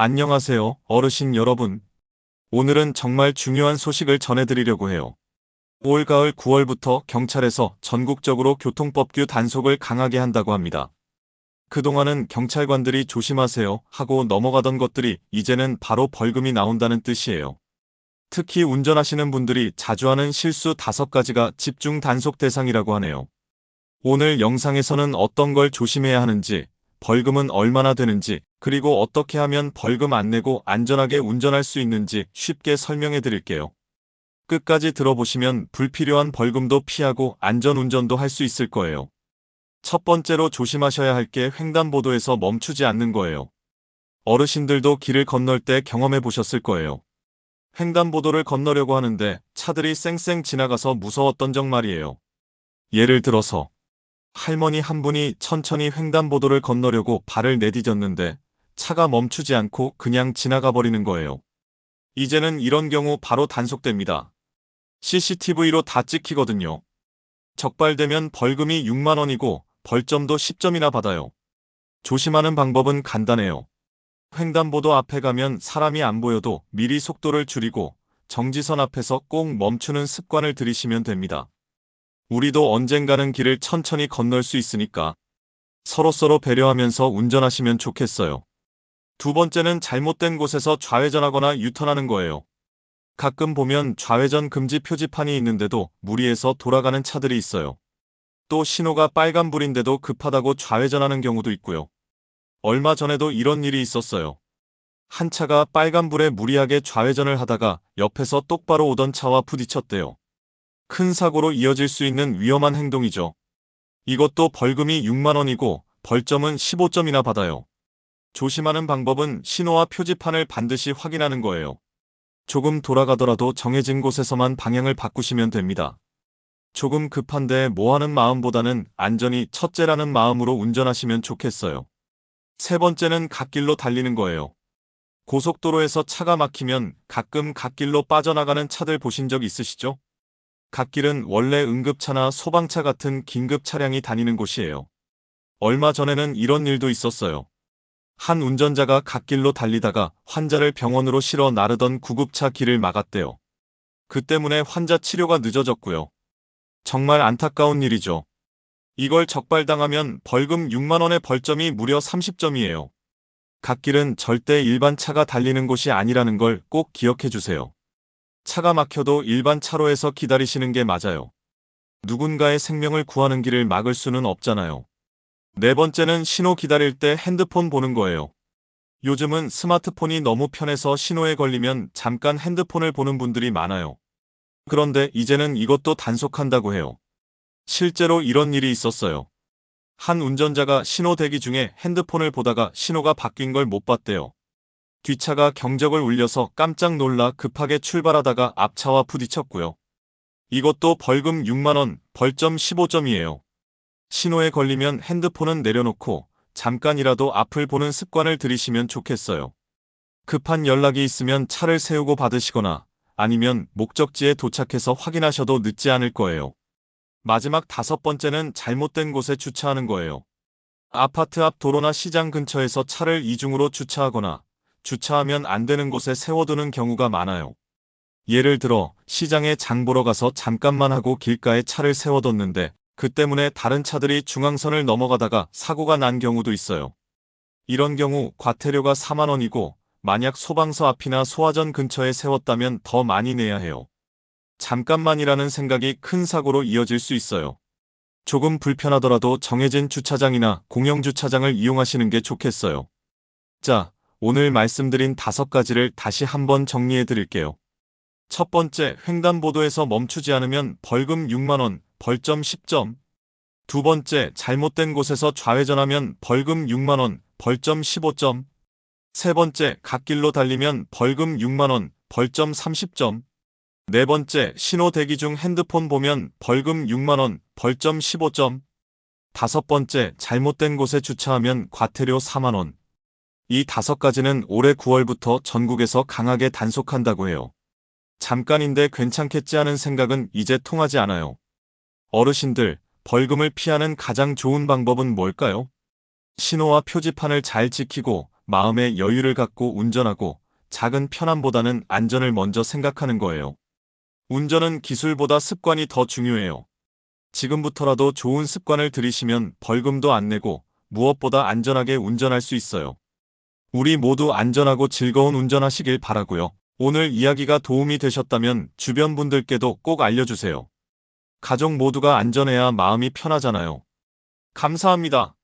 안녕하세요, 어르신 여러분. 오늘은 정말 중요한 소식을 전해드리려고 해요. 올 가을 9월부터 경찰에서 전국적으로 교통법규 단속을 강하게 한다고 합니다. 그동안은 경찰관들이 조심하세요 하고 넘어가던 것들이 이제는 바로 벌금이 나온다는 뜻이에요. 특히 운전하시는 분들이 자주 하는 실수 5가지가 집중 단속 대상이라고 하네요. 오늘 영상에서는 어떤 걸 조심해야 하는지, 벌금은 얼마나 되는지, 그리고 어떻게 하면 벌금 안 내고 안전하게 운전할 수 있는지 쉽게 설명해 드릴게요. 끝까지 들어보시면 불필요한 벌금도 피하고 안전운전도 할 수 있을 거예요. 첫 번째로 조심하셔야 할 게 횡단보도에서 멈추지 않는 거예요. 어르신들도 길을 건널 때 경험해 보셨을 거예요. 횡단보도를 건너려고 하는데 차들이 쌩쌩 지나가서 무서웠던 적 말이에요. 예를 들어서 할머니 한 분이 천천히 횡단보도를 건너려고 발을 내디뎠는데 차가 멈추지 않고 그냥 지나가 버리는 거예요. 이제는 이런 경우 바로 단속됩니다. CCTV로 다 찍히거든요. 적발되면 벌금이 6만원이고 벌점도 10점이나 받아요. 조심하는 방법은 간단해요. 횡단보도 앞에 가면 사람이 안 보여도 미리 속도를 줄이고 정지선 앞에서 꼭 멈추는 습관을 들이시면 됩니다. 우리도 언젠가는 길을 천천히 건널 수 있으니까 서로서로 배려하면서 운전하시면 좋겠어요. 두 번째는 잘못된 곳에서 좌회전하거나 유턴하는 거예요. 가끔 보면 좌회전 금지 표지판이 있는데도 무리해서 돌아가는 차들이 있어요. 또 신호가 빨간불인데도 급하다고 좌회전하는 경우도 있고요. 얼마 전에도 이런 일이 있었어요. 한 차가 빨간불에 무리하게 좌회전을 하다가 옆에서 똑바로 오던 차와 부딪혔대요. 큰 사고로 이어질 수 있는 위험한 행동이죠. 이것도 벌금이 6만원이고 벌점은 15점이나 받아요. 조심하는 방법은 신호와 표지판을 반드시 확인하는 거예요. 조금 돌아가더라도 정해진 곳에서만 방향을 바꾸시면 됩니다. 조금 급한데 뭐하는 마음보다는 안전이 첫째라는 마음으로 운전하시면 좋겠어요. 세 번째는 갓길로 달리는 거예요. 고속도로에서 차가 막히면 가끔 갓길로 빠져나가는 차들 보신 적 있으시죠? 갓길은 원래 응급차나 소방차 같은 긴급 차량이 다니는 곳이에요. 얼마 전에는 이런 일도 있었어요. 한 운전자가 갓길로 달리다가 환자를 병원으로 실어 나르던 구급차 길을 막았대요. 그 때문에 환자 치료가 늦어졌고요. 정말 안타까운 일이죠. 이걸 적발당하면 벌금 6만원의 벌점이 무려 30점이에요. 갓길은 절대 일반 차가 달리는 곳이 아니라는 걸 꼭 기억해 주세요. 차가 막혀도 일반 차로에서 기다리시는 게 맞아요. 누군가의 생명을 구하는 길을 막을 수는 없잖아요. 네 번째는 신호 기다릴 때 핸드폰 보는 거예요. 요즘은 스마트폰이 너무 편해서 신호에 걸리면 잠깐 핸드폰을 보는 분들이 많아요. 그런데 이제는 이것도 단속한다고 해요. 실제로 이런 일이 있었어요. 한 운전자가 신호 대기 중에 핸드폰을 보다가 신호가 바뀐 걸 못 봤대요. 뒷차가 경적을 울려서 깜짝 놀라 급하게 출발하다가 앞차와 부딪혔고요. 이것도 벌금 6만원, 벌점 15점이에요. 신호에 걸리면 핸드폰은 내려놓고 잠깐이라도 앞을 보는 습관을 들이시면 좋겠어요. 급한 연락이 있으면 차를 세우고 받으시거나 아니면 목적지에 도착해서 확인하셔도 늦지 않을 거예요. 마지막 다섯 번째는 잘못된 곳에 주차하는 거예요. 아파트 앞 도로나 시장 근처에서 차를 이중으로 주차하거나 주차하면 안 되는 곳에 세워두는 경우가 많아요. 예를 들어 시장에 장 보러 가서 잠깐만 하고 길가에 차를 세워뒀는데 그 때문에 다른 차들이 중앙선을 넘어가다가 사고가 난 경우도 있어요. 이런 경우 과태료가 4만원이고 만약 소방서 앞이나 소화전 근처에 세웠다면 더 많이 내야 해요. 잠깐만이라는 생각이 큰 사고로 이어질 수 있어요. 조금 불편하더라도 정해진 주차장이나 공영주차장을 이용하시는 게 좋겠어요. 자, 오늘 말씀드린 다섯 가지를 다시 한번 정리해 드릴게요. 첫 번째, 횡단보도에서 멈추지 않으면 벌금 6만원, 벌점 10점. 두 번째, 잘못된 곳에서 좌회전하면 벌금 6만원, 벌점 15점. 세 번째, 갓길로 달리면 벌금 6만원, 벌점 30점. 네 번째, 신호 대기 중 핸드폰 보면 벌금 6만원, 벌점 15점. 다섯 번째, 잘못된 곳에 주차하면 과태료 4만원. 이 다섯 가지는 올해 9월부터 전국에서 강하게 단속한다고 해요. 잠깐인데 괜찮겠지 하는 생각은 이제 통하지 않아요. 어르신들, 벌금을 피하는 가장 좋은 방법은 뭘까요? 신호와 표지판을 잘 지키고 마음의 여유를 갖고 운전하고 작은 편함보다는 안전을 먼저 생각하는 거예요. 운전은 기술보다 습관이 더 중요해요. 지금부터라도 좋은 습관을 들이시면 벌금도 안 내고 무엇보다 안전하게 운전할 수 있어요. 우리 모두 안전하고 즐거운 운전하시길 바라고요. 오늘 이야기가 도움이 되셨다면 주변 분들께도 꼭 알려주세요. 가족 모두가 안전해야 마음이 편하잖아요. 감사합니다.